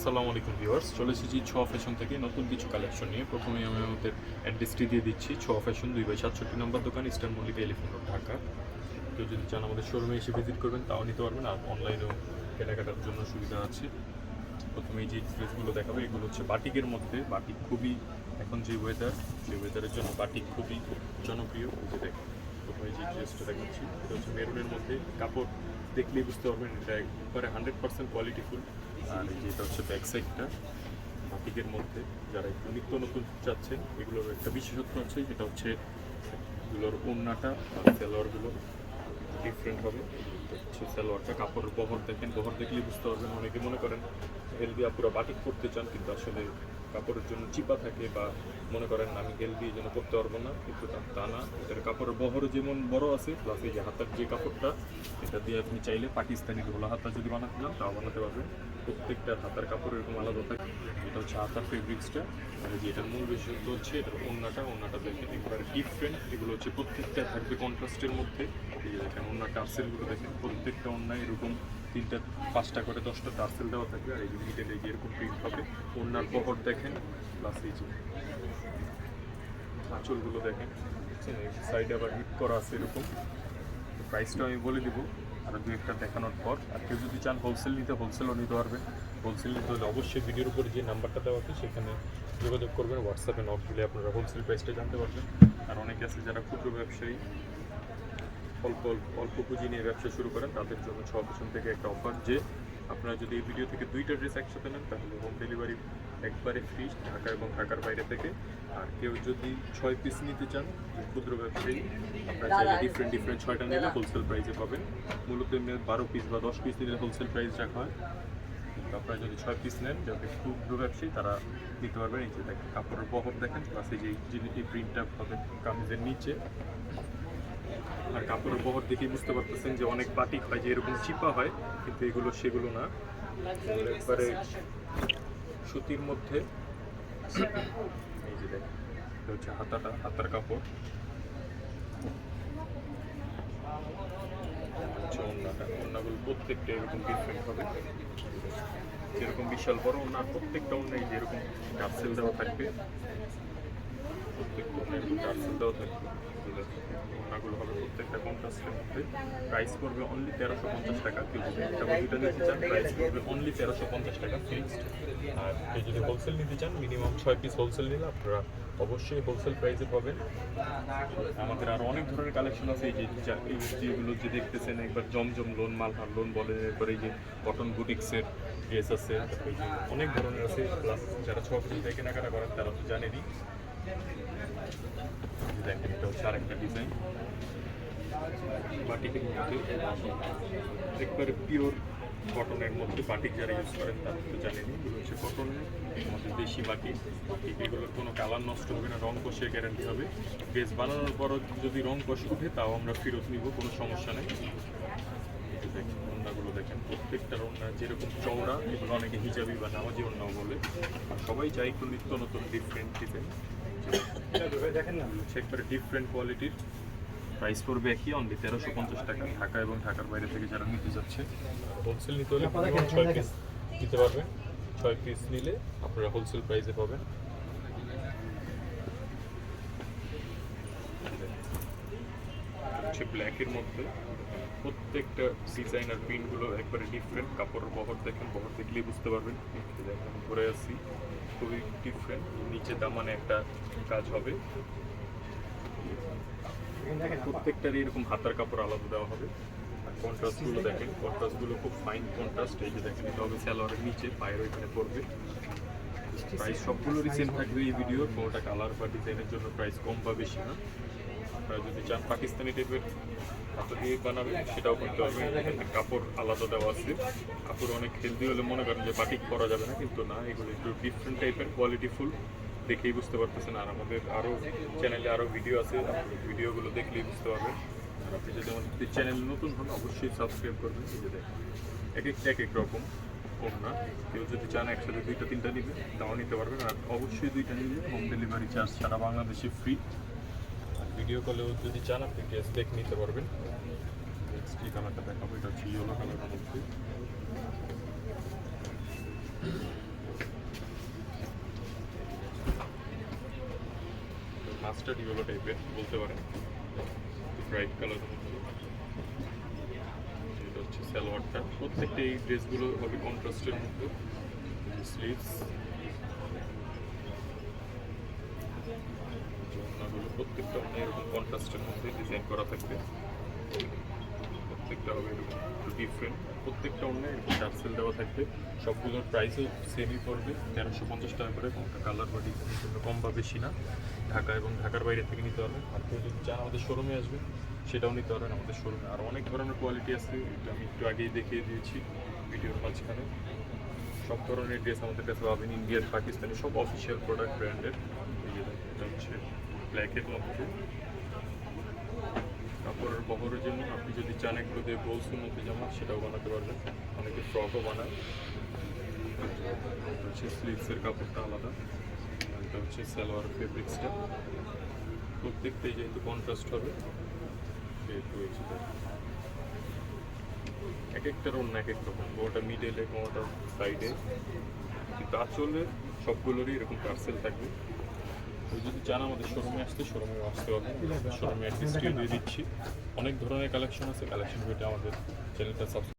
আসসালামু আলাইকুম ভিউয়ার্স, চলে এসেছি ছোয়া ফ্যাশন থেকে নতুন কিছু কালেকশন নিয়ে। প্রথমেই আমি আমাদের অ্যাড্রেসটি দিয়ে দিচ্ছি ছোয়া ফ্যাশন, দুই বাই সাতষট্টি নম্বর দোকান, eastern Mallika, elephant road, Dhaka. কেউ যদি চান আমাদের শোরুমে এসে ভিজিট করবেন, তাও নিতে পারবেন, আর অনলাইনেও কেনাকাটার জন্য সুবিধা আছে। প্রথমে যে ড্রেসগুলো দেখাবো, এগুলো হচ্ছে বাটিকের মধ্যে। বাটিক খুবই, এখন যে ওয়েদার সেই ওয়েদারের জন্য বাটিক খুবই জনপ্রিয়। যে দেখেন প্রথমে যে ড্রেসটা দেখাচ্ছি এটা হচ্ছে মেরুনের মধ্যে কাপড় দেখলেই বুঝতে পারবেন এটা একবারে হান্ড্রেড পার্সেন্ট কোয়ালিটিফুল আর এই এটা হচ্ছে ব্যাক সাইডটা বাটিকের মধ্যে যারা একটু নিত্য নতুন চাচ্ছেন, এগুলোর একটা বিশেষত্ব আছে, যেটা হচ্ছে এগুলোর ওন্নাটা আর সালোয়ারগুলো ডিফারেন্ট হবে। হচ্ছে সালোয়ারটা, কাপড়ের বহর দেখেন, বহর দেখলেই বুঝতে পারবেন, অনেকে মনে করেন, হেলদি আপুরা বাটিক করতে চান, কিন্তু আসলে কাপড়ের জন্য চিপা থাকে বা মনে করেন আমি হেলদি এই জন্য করতে পারব না, কিন্তু তা- না। এটার কাপড়ের বহর যেমন বড় আছে প্লাস এই যে হাতার যে কাপড়টা, এটা দিয়ে আপনি চাইলে পাকিস্তানি ঢোলা হাতা যদি বানাতে চান, তাও বানাতে পারবেন। প্রত্যেকটা হাতার কাপড় এরকম আলাদা থাকে। এটা হচ্ছে হাতার ফেব্রিক্সটা আর যে এটার মূল বিশেষত্ব হচ্ছে, এটার ওন্নাটা ওন্নাটা দেখেন একবারে ডিফারেন্ট এগুলো হচ্ছে প্রত্যেকটা থাকবে কন্ট্রাস্টের মধ্যে। এই যে দেখেন ওন্নার টার্সেলগুলো দেখেন, প্রত্যেকটা ওন্নায় এরকম তিনটা, পাঁচটা করে, দশটা টার্সেল দেওয়া থাকবে, আর এই মিডেল এই এরকম প্রিন্ট হবে ওন্নার বহর দেখেন প্লাস এই যে আঁচলগুলো দেখেন সাইডে আবার হিট করা আছে এরকম। প্রাইসটা আমি বলে দিব, আর দু একটা দেখানোর পর। আর কেউ যদি চান হোলসেল নিতে হোলসেলও নিতে পারবেন হোলসেল নিতে হলে অবশ্যই ভিডিওর উপরে যে নাম্বারটা দেওয়া আছে, সেখানে যোগাযোগ করবেন হোয়াটসঅ্যাপে নক দিলে আপনারা হোলসেল প্রাইসটা জানতে পারবেন। আর অনেকে আছে যারা ক্ষুদ্র ব্যবসায়ী অল্প অল্প অল্প পুঁজি নিয়ে ব্যবসা শুরু করেন তাদের জন্য ছ অপশন থেকে একটা অফার যে আপনারা যদি এই ভিডিও থেকে দুইটা ড্রেস একসাথে নেন তাহলে হোম ডেলিভারি একবারে ফ্রি ঢাকা এবং ঢাকার বাইরে থেকে। আর কেউ যদি ছয় পিস নিতে চান ক্ষুদ্র ব্যবসায়ী আপনারা চাইলে ডিফারেন্ট ডিফারেন্ট ছয়টা নিলে হোলসেল প্রাইসে পাবেন। মূলত এমনি বারো পিস বা দশ পিস নিলে হোলসেল প্রাইস রাখা হয়। কিন্তু আপনারা যদি ছয় পিস নেন যাতে ক্ষুদ্র ব্যবসায়ী তারা নিতে পারবেন। এই যে দেখেন কাপড়ের বহর দেখেন প্লাস এই যে এই প্রিন্টটা হবে কামিজের নিচে। আর কাপড়ের বহর দেখেই বুঝতে পারতেছেন যে অনেক বাটিক হয়, যে এরকম চিপা হয়, কিন্তু এগুলো সেগুলো না। একবারে সুতির মধ্যে এই যে এটা হচ্ছে হাতাটা, হাতার কাপড়। হচ্ছে ওড়নাটা, ওড়নাগুলো প্রত্যেকটা এরকম ডিফারেন্ট হবে। যেরকম বিশাল বড় ওড়না, প্রত্যেকটা ওড়নায় যেরকম টার্সেল দেওয়া থাকবে, প্রত্যেকটা ওড়নায় এরকম দেওয়া থাকবে এই দেখেন, ওড়নাগুলো হবে প্রত্যেকটা কন্ট্রাস্টের মধ্যে প্রাইস পড়বে অনলি তেরোশো পঞ্চাশ টাকা। কেউ যদি একটা বা নিতে চান প্রাইস পড়বে অনলি তেরোশো পঞ্চাশ টাকা ফিক্সড আর কেউ যদি হোলসেল নিতে চান মিনিমাম ছয় পিস হোলসেল নিলে আপনারা অবশ্যই হোলসেল প্রাইসে পাবেন। আমাদের আরও অনেক ধরনের কালেকশন আছে, এই যে যেগুলো যে দেখতেছেন, একবার জমজম লোন মালহার লোন বলেন, এরপর এই যে কটন বুটিক্সের ড্রেস আছে অনেক ধরনের আছে প্লাস যারা ছ পিস থেকে কেনাকাটা করেন, তারা তো জানেনই। দেখেন, এটা হচ্ছে আরেকটা ডিজাইন বাটিকের মধ্যে একবারে পিওর কটনের মধ্যে বাটিক যারা ইউজ করেন তারা তো জানেনি এগুলো হচ্ছে কটনের আমাদের দেশি বাটিক বাটিক এগুলোর কোনো কালার নষ্ট হবে না রং কষে গ্যারান্টি হবে। ড্রেস বানানোর পরও যদি রং কষ উঠে তাও আমরা ফেরত নিব কোনো সমস্যা নেই। দেখেন ওড়নাগুলো দেখেন প্রত্যেকটা ওড়না যেরকম চওড়া এগুলো অনেকে হিজাবি বা নামাজি ওড়নাও বলে। আর সবাই চাই একটু নিত্য নতুন ডিফারেন্ট ডিজাইন হচ্ছে একবারে ডিফারেন্ট কোয়ালিটির প্রাইস পড়বে একই অনলি তেরোশো পঞ্চাশ টাকা। ঢাকা এবং ঢাকার বাইরে থেকে যারা নিতে যাচ্ছে হোলসেল নিতে হলে ছয় পিস নিতে পারবেন। ছয় পিস নিলে আপনারা হোলসেল প্রাইসে পাবেন। হচ্ছে ব্ল্যাকের মধ্যে প্রত্যেকটা ডিজাইন আর প্রিন্টগুলো একবারে ডিফারেন্ট কাপড়ের বহর দেখেন বহর দেখলেই বুঝতে পারবেন। দেখেন ঘুরে আসছি খুবই ডিফারেন্ট নিচে দামানে একটা কাজ হবে। প্রত্যেকটারই এরকম হাতার কাপড় আলাদা দেওয়া হবে। আর কন্ট্রাস্টগুলো দেখেন কন্ট্রাস্টগুলো খুব ফাইন কন্ট্রাস্ট এই যে দেখেন এটা হবে স্যালোয়ারের নিচে পায়ের ওইখানে পড়বে। প্রাইস সবগুলোরই সেম থাকবে এই ভিডিওর কোনোটা কালার বা ডিজাইনের জন্য প্রাইস কম বা বেশি না। আপনারা যদি চান পাকিস্তানি টাইপের হাতে দিয়ে বানাবেন সেটাও করতে পারবেন কাপড় আলাদা দেওয়া আছে। কাপড় অনেক হেলদি হলে মনে করেন যে বাটিক করা যাবে না কিন্তু না এগুলো একটু ডিফারেন্ট টাইপের কোয়ালিটিফুল দেখেই বুঝতে পারতেছেন। আর আমাদের আরও চ্যানেলে আরও ভিডিও আছে ভিডিওগুলো দেখলেই বুঝতে পারবেন। আর আপনি যদি আমাদের চ্যানেল নতুন হন, অবশ্যই সাবস্ক্রাইব করবেন। যে এক একটা এক এক রকম কম না কেউ যদি চান একসাথে দুইটা, তিনটা নিবে তাও নিতে পারবেন। আর অবশ্যই দুইটা নিলে হোম ডেলিভারি চার্জ সারা বাংলাদেশে ফ্রি আর ভিডিও কলেও যদি চান, আপনি ড্রেস দেখে নিতে পারবেন। নেক্সট কালারটা দেখাবো, এটা হচ্ছে ইয়েলো কালারের মধ্যে। স্টাডি হলো টাইপের বলতে পারেন। ব্রাইট কালার এটা হচ্ছে সালোয়ারটা। প্রত্যেকটা এই ড্রেসগুলো হবে কন্ট্রাস্টের মধ্যে। স্লিভস প্রত্যেকটা এরকম কন্ট্রাস্টের মধ্যে ডিজাইন করা থাকবে। প্রত্যেকটা হবে একটু ডিফারেন্ট প্রত্যেকটা অন্য এরকম দেওয়া থাকবে। সবগুলোর প্রাইসও সেমই পড়বে। তেরোশো পঞ্চাশ টাকা করে কোনটা কালার বা ডিজাইনের জন্য কম বা বেশি না। ঢাকা এবং ঢাকার বাইরে থেকে নিতে পারবেন। আর কেউ যদি চান আমাদের শোরুমে আসবে সেটাও নিতে পারবেন আমাদের শোরুমে আর অনেক ধরনের কোয়ালিটি আছে, এটা আমি একটু আগেই দেখিয়ে দিয়েছি ভিডিওর মাঝখানে। সব ধরনের ড্রেস আমাদের কাছে পাবেন ইন্ডিয়ান পাকিস্তানি সব অফিসিয়াল প্রোডাক্ট ব্র্যান্ডের এটা হচ্ছে ব্ল্যাকের মধ্যে। কাপড়ের বহরের জন্য আপনি যদি চান এগুলো দিয়ে গোলসের মধ্যে জামা, সেটাও বানাতে পারবেন। অনেকে ফ্রকও বানায়। হচ্ছে স্লিভসের কাপড়টা আলাদা। এটা হচ্ছে সালোয়ার ফেব্রিক্সটা প্রত্যেকটাই যেহেতু কন্ট্রাস্ট হবে, সেহেতু এক একটার অন্য এক এক রকম। কোনোটা মিডেলে কোনোটা সাইডে কিন্তু আঁচলে সবগুলোরই এরকম পার্সেল থাকবে। যদি চান আমাদের শোরুমে আসতে শোরুমে আসতে হবে। শোরুমে অ্যাড্রেসটিও দিয়ে দিচ্ছি। অনেক ধরনের কালেকশন আছে কালেকশন ভিডিও আমাদের চ্যানেলটা সাবস্ক্রাইব